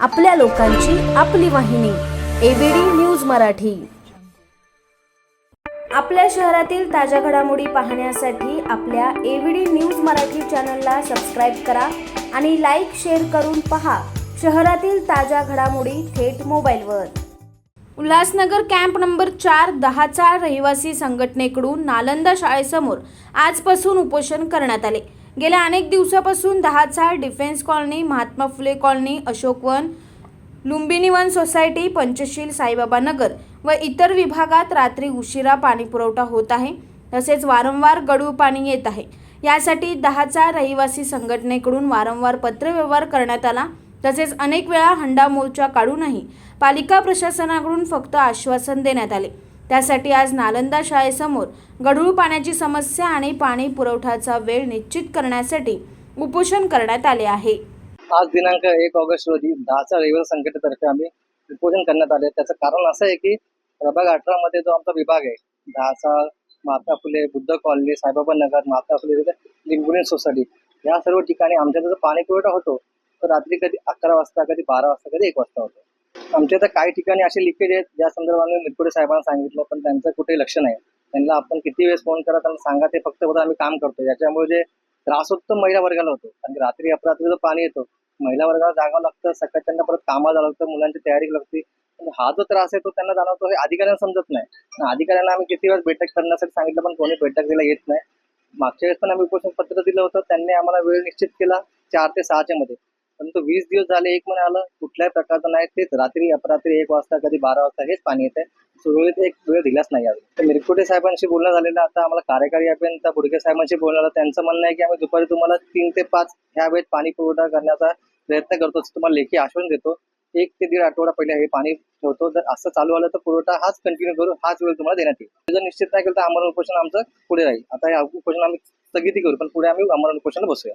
आपल्या लोकांची आपली वाहिनी एबीडी न्यूज मराठी. आपल्या शहरातील ताज्या घडामोडी पाहण्यासाठी आपल्या एबीडी न्यूज मराठी चॅनलला सबस्क्राईब करा आणि लाईक शेअर करून पहा शहरातील ताज्या घडामोडी थेट मोबाईलवर. उल्हासनगर कॅम्प नंबर चार दहाचा रहिवासी संघटनेकडून नालंदा शाळेसमोर आजपासून उपोषण करण्यात आले. गेल्या अनेक दिवसापासून दहाचा defence colony Mahatma Phule colony Ashokvan Lumbini Van society Panchsheel Saibaba Nagar व इतर विभागात रात्री उशिरा पाणीपुरवठा होत आहे. तसेच वारंवार गडूळ पाणी येत आहे. यासाठी दहाचा रहिवासी संघटनेकडून वारंवार पत्रव्यवहार करण्यात आला. तसेच अनेक वेळा हंडा मोर्चा काढूनही पालिका प्रशासनाकडून फक्त आश्वासन देण्यात आले. त्यासाठी आज नालंदा शाळेसमोर गढूळ पाण्याची समस्या आणि पाणी पुरवठ्याचा वेळ निश्चित करण्यासाठी उपोषण करण्यात आले आहे. आज दिनांक एक ऑगस्ट रोजी दहाचा रविवार संघटनेतर्फे आम्ही उपोषण करण्यात आले. त्याचं कारण असं आहे की प्रभाग अठरा मध्ये जो आमचा विभाग आहे दहाचा माता फुले बुद्ध कॉलनी साईबाबा नगर माता फुले लिंबुणी सोसायटी या सर्व ठिकाणी आमच्या जो पाणी पुरवठा होतो. तो रात्री कधी अकरा वाजता कधी बारा वाजता कधी एक वाजता होतो. आमच्या तर काही ठिकाणी असे लिकेज आहेत ज्या संदर्भाने मिरकुडे साहेबांना सांगितलं पण त्यांचं कुठेही लक्ष नाही. त्यांना आपण किती वेळेस फोन करा त्यांना सांगा ते फक्त बघा आम्ही काम करतो याच्यामुळे जे त्रास होतो तो महिला वर्गाला होतो. आणि रात्री अपरात्री जो पाणी येतो. महिला वर्गाला जागावं लागतं सकाळी त्यांना परत कामाला जावं लागतं मुलांची तयारी लागते. पण हा जो त्रास आहे तो त्यांना जाणवतो हे अधिकाऱ्यांना समजत नाही. आणि अधिकाऱ्यांना आम्ही किती वेळेस बैठक करण्यासाठी सांगितलं पण कोणी बैठक दिला येत नाही. मागच्या वेळेस पण आम्ही उपोषण पत्र दिलं होतं त्यांनी आम्हाला वेळ निश्चित केला चार ते सहाच्या मध्ये. पण तो वीस दिवस झाले एक महिना आलं कुठल्याही प्रकारचं नाही तेच रात्री अपरात्री एक वाजता कधी बारा वाजता हेच पाणी येते सुरळीत एक वेळ दिलाच नाही अजून. तर मिरकुटे साहेबांशी बोलणं झालेलं आता आम्हाला कार्यकारी अभियंता बुडके साहेबांशी बोलणं झालं. त्यांचं म्हणणं आहे की आम्ही दुपारी तुम्हाला तीन ते पाच ह्या वेळेत पाणी पुरवठा करण्याचा प्रयत्न करतो. तुम्हाला लेखी आश्वासन देतो. एक ते दीड आठवडा पहिले हे पाणी ठेवतो. जर असं चालू आलं तर पुरवठा हाच कंटिन्यू करू हाच वेळ तुम्हाला देण्यात येईल. जर निश्चित नाही केलं तर आमरण उपोषण आमचं पुढे राहील. आता हे उपोषण आम्ही स्थगिती करू पण पुढे आम्ही आमरण उपोषण बसूया.